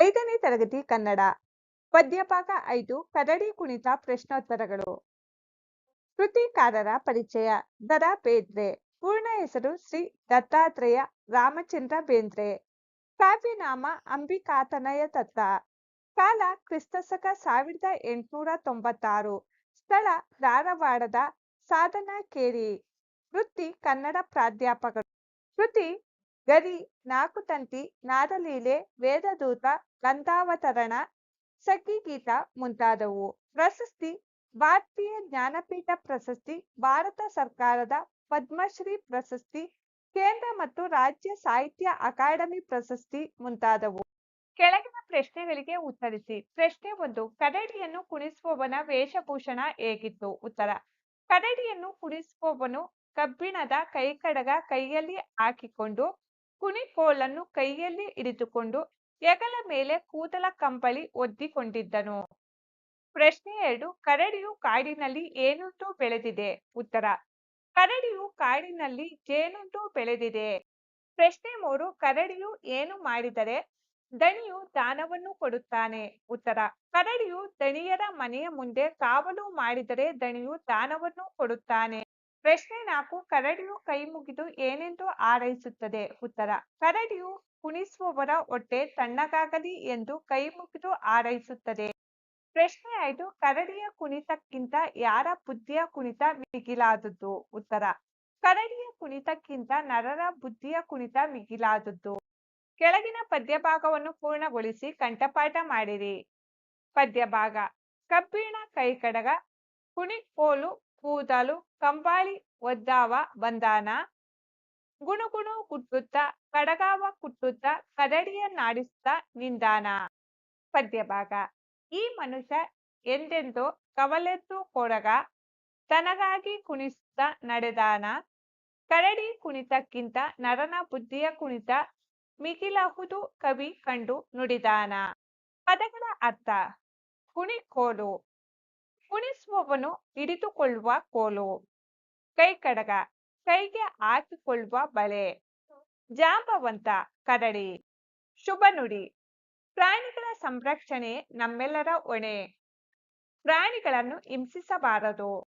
ಐದನೇ ತರಗತಿ ಕನ್ನಡ, ಪದ್ಯಭಾಗ ಐದು ಕರಡಿ ಕುಣಿತ ಪ್ರಶ್ನೋತ್ತರಗಳು. ಕೃತಿಕಾರರ ಪರಿಚಯ, ದರ ಬೇಂದ್ರೆ, ಪೂರ್ಣ ಹೆಸರು ಶ್ರೀ ದತ್ತಾತ್ರೇಯ ರಾಮಚಂದ್ರ ಬೇಂದ್ರೆ. ಕಾವ್ಯನಾಮ ಅಂಬಿಕಾತನಯ ದತ್ತ. ಕಾಲ ಕ್ರಿಸ್ತಶಕ ಸಾವಿರದ ಎಂಟುನೂರ ತೊಂಬತ್ತಾರು. ಸ್ಥಳ ಧಾರವಾಡದ ಸಾಧನ ಕೇರಿ ವೃತ್ತಿ ಕನ್ನಡ ಪ್ರಾಧ್ಯಾಪಕರು. ಕೃತಿ ಗರಿ ನಾಕುತಂತಿ ನಾದಲೀಲೆ, ವೇದದೂತ, ಗಂಧಾವತರಣ, ಸಖಿಗೀತ ಮುಂತಾದವು. ಪ್ರಶಸ್ತಿ, ಭಾರತೀಯ ಜ್ಞಾನಪೀಠ ಪ್ರಶಸ್ತಿ, ಭಾರತ ಸರ್ಕಾರದ ಪದ್ಮಶ್ರೀ ಪ್ರಶಸ್ತಿ, ಕೇಂದ್ರ ಮತ್ತು ರಾಜ್ಯ ಸಾಹಿತ್ಯ ಅಕಾಡೆಮಿ ಪ್ರಶಸ್ತಿ ಮುಂತಾದವು. ಕೆಳಗಿನ ಪ್ರಶ್ನೆಗಳಿಗೆ ಉತ್ತರಿಸಿ. ಪ್ರಶ್ನೆ ಒಂದು ಕರಡಿಯನ್ನು ಕುಣಿಸುವವನ ವೇಷಭೂಷಣ ಹೇಗಿತ್ತು? ಉತ್ತರ ಕರಡಿಯನ್ನು ಕುಣಿಸುವವನು ಕಬ್ಬಿಣದ ಕೈಕಡಗ ಕೈಯಲ್ಲಿ ಹಾಕಿಕೊಂಡು ಕುಣಿಕೋಲನ್ನು ಕೈಯಲ್ಲಿ ಹಿಡಿದುಕೊಂಡು ಹೆಗಲ ಮೇಲೆ ಕೂದಲ ಕಂಬಳಿ ಒದ್ದಿಕೊಂಡಿದ್ದನು. ಪ್ರಶ್ನೆ ಎರಡು, ಕರಡಿಯು ಕಾಡಿನಲ್ಲಿ ಏನುಂಟು ಬೆಳೆದಿದೆ? ಉತ್ತರ, ಕರಡಿಯು ಕಾಡಿನಲ್ಲಿ ಜೇನುಂಟು ಬೆಳೆದಿದೆ. ಪ್ರಶ್ನೆ ಮೂರು, ಕರಡಿಯು ಏನು ಮಾಡಿದರೆ ದಣಿಯು ದಾನವನ್ನು ಕೊಡುತ್ತಾನೆ? ಉತ್ತರ, ಕರಡಿಯು ದಣಿಯರ ಮನೆಯ ಮುಂದೆ ಕಾವಲು ಮಾಡಿದರೆ ದಣಿಯು ದಾನವನ್ನು ಕೊಡುತ್ತಾನೆ. ಪ್ರಶ್ನೆ ನಾಲ್ಕು, ಕರಡಿಯು ಕೈ ಮುಗಿದು ಏನೆಂದು ಹಾರೈಸುತ್ತದೆ? ಉತ್ತರ, ಕರಡಿಯು ಕುಣಿಸುವವರ ಹೊಟ್ಟೆ ತಣ್ಣಗಾಗಲಿ ಎಂದು ಕೈ ಮುಗಿದು ಹಾರೈಸುತ್ತದೆ. ಪ್ರಶ್ನೆ ಐದು, ಕರಡಿಯ ಕುಣಿತಕ್ಕಿಂತ ಯಾರ ಬುದ್ಧಿಯ ಕುಣಿತ ಮಿಗಿಲಾದದ್ದು? ಉತ್ತರ, ಕರಡಿಯ ಕುಣಿತಕ್ಕಿಂತ ನರರ ಬುದ್ಧಿಯ ಕುಣಿತ ಮಿಗಿಲಾದದ್ದು. ಕೆಳಗಿನ ಪದ್ಯಭಾಗವನ್ನು ಪೂರ್ಣಗೊಳಿಸಿ ಕಂಠಪಾಠ ಮಾಡಿರಿ. ಪದ್ಯಭಾಗ, ಕಬ್ಬಿಣ ಕೈಕಡಗ ಕುಣಿಕೋಲು ಕೂದಲು ಕಂಬಾಳಿ ಒದ್ದಾವ ಬಂದಾನ? ಗುಣುಗುಣು ಕುಟ್ಟುತ್ತ, ಕಡಗಾವ ಕುಟ್ಟುತ್ತ ಕದಡಿಯನ್ನಾಡಿಸುತ್ತ ನಿಂದಾನ? ಪದ್ಯಭಾಗ. ಈ ಮನುಷ್ಯ ಎಂದೆಂದೋ ಕವಲೆದ್ದು ಕೊಡಗ ತನಗಾಗಿ ಕುಣಿಸುತ್ತ ನಡೆದಾನ? ಕರಡಿ ಕುಣಿತಕ್ಕಿಂತ ನರನ ಬುದ್ಧಿಯ ಕುಣಿತ ಮಿಗಿಲಹುದು ಕವಿ ಕಂಡು ನುಡಿದಾನ? ಪದಗಳ ಅರ್ಥ. ಕುಣಿಕೋಲು ಕುಣಿಸುವವನು ಹಿಡಿದುಕೊಳ್ಳುವ ಕೋಲು. ಕೈಕಡಗ ಕೈಗೆ ಹಾಕಿಕೊಳ್ಳುವ ಬಳೆ ಜಾಂಬವಂತ ಕರಡಿ ಶುಭ ನುಡಿ. ಪ್ರಾಣಿಗಳ ಸಂರಕ್ಷಣೆ ನಮ್ಮೆಲ್ಲರ ಹೊಣೆ. ಪ್ರಾಣಿಗಳನ್ನು ಹಿಂಸಿಸಬಾರದು.